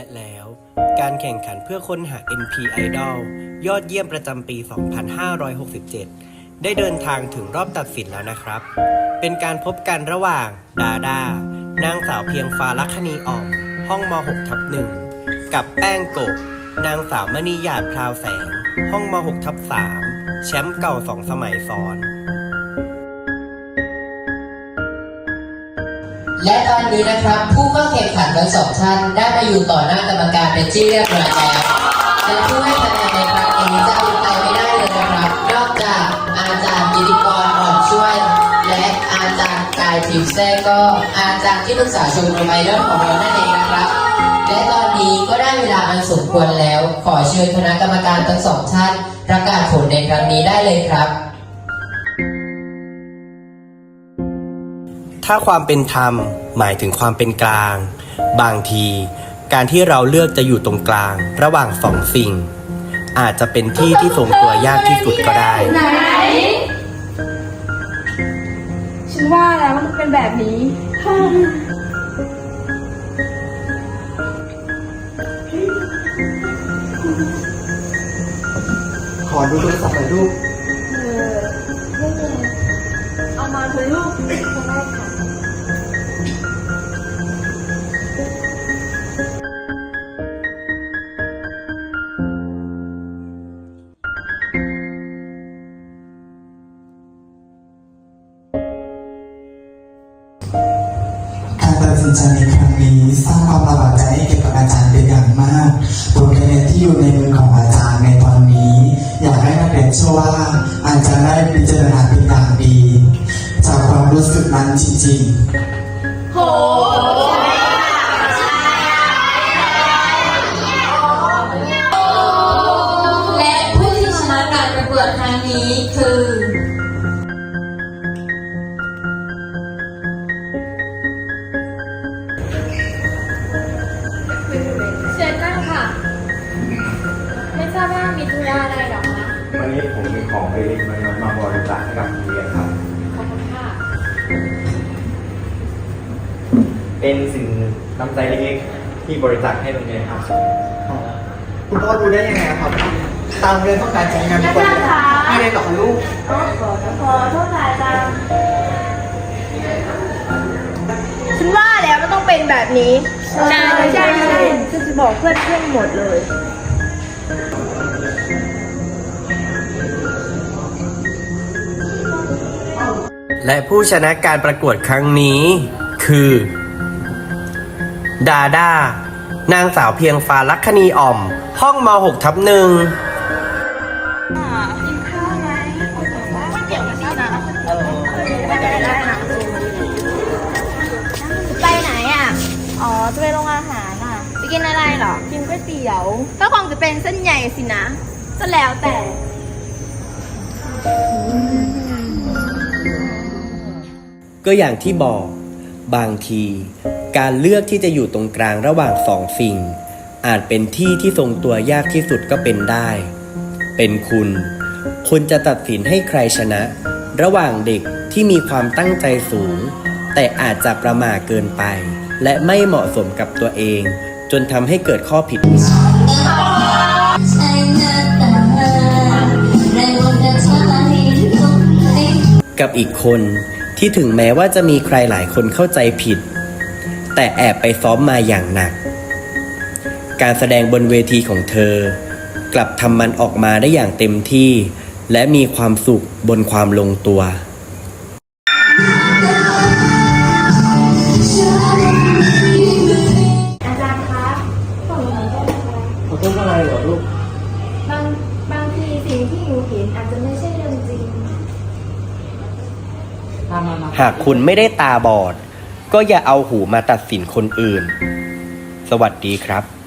และแล้ว การแข่งขันเพื่อค้นหา NP Idol ยอดเยี่ยมประจำปี 2567 ได้เดินทางถึงรอบตัดสินแล้วนะครับ เป็นการพบกันระหว่าง ดาดานางสาวเพียงฟ้าลัคณีอ่อม ห้องม .6 ทับหนึ่งกับแป้งโกะนางสาวมณีหยาดพราวแสง ห้องม .6 ทับสามแชมป์เก่าสองสมัยซ้อนและตอนนี้นะครับผู้เข้าแข่ง องท่านได้มาอยู่ต่อหน้ากรรมการเป็นที่เรียบร้อยแล้วและผู้ให้คะแนนในครั้งนี้จะเอาใครไม่ได้เลยนะครับ นอกจากอาจารย์กิติกรอ่อนช่วย และอาจารย์กายทิพย์แท้ก็อาจารย์ที่ปรึกษาชมรมไอดอลของเรานั่นเองนะครับ และตอนนี้ก็ได้เวลาอันสมควรแล้ว ขอเชิญคณะกรรมการทั้งสองท่านประกาศผลในครั้งนี้ได้เลยครับ ถ้าความเป็นธรรมหมายถึงความเป็นกลาง บางที การที่เราเลือกจะอยู่ตรงกลาง ระหว่างสองสิ่ง อาจจะเป็นที่ที่ทรงตัวยากที่สุดก็ได้ ไหน ฉันว่าแล้วมันเป็นแบบนี้ ขอดูโทรศัพท์หน่อยลูก เอามาเถอะลูการตัดสินใจในครั้งนี้สร้างความประทับใจให้แก่กับอาจารย์เป็นอย่างมากผลคะแนนที่อยู่ในมือ นั้นจริงๆ โหและผู้ที่ชนะการประกวดครั้งนี้คือ เชิญนั่งค่ะ ไม่ทราบว่ามีธุระอะไรหรอคะ วันนี้ผมมีของเล็กๆน้อยๆมาบริจาคให้กับโรงเรียนครับขอบคุณค่ะ เป็นสิ่งน้ำใจเล็กๆที่บริจาคให้โรงเรียนครับ คุณพ่อรู้ได้ยังไงครับ ตามเรียนต้องการใช้งานคนไม่ได้หรอกลูกฉันว่าแล้วมันต้องเป็นแบบนี้ ใช่ใช่ใช่ฉันจะบอกเพื่อนเพื่อนหมดเลย และผู้ชนะการประกวดครั้งนี้ คือ ดาดานางสาวเพียงฟ้าลักคณีอ่อม ห้องม .6 ทับหนึ่งไปไหนอะ อ๋อ จะไปโรงอาหารอะ ไปกินอะไรเหรอ กินก๋วยเตี๋ยวก็คงจะเป็นเส้นใหญ่สินะก็แล้วแต่ ก็อย่างที่บอก บางที การเลือกที่จะอยู่ตรงกลางระหว่างสองสิ่ง อาจเป็นที่ที่ทรงตัวยากที่สุดก็เป็นได้ เป็นคุณ คุณจะตัดสินให้ใครชนะ ระหว่างเด็กที่มีความตั้งใจสูง แต่อาจจะประมาทเกินไป และไม่เหมาะสมกับตัวเอง จนทำให้เกิดข้อผิดพลาดกับอีกคน ที่ถึงแม้ว่าจะมีใครหลายคนเข้าใจผิด แต่แอบไปซ้อมมาอย่างหนัก การแสดงบนเวทีของเธอ กลับทำมันออกมาได้อย่างเต็มที่ และมีความสุขบนความลงตัว หากคุณไม่ได้ตาบอด ก็อย่าเอาหูมาตัดสินคนอื่น สวัสดีครับ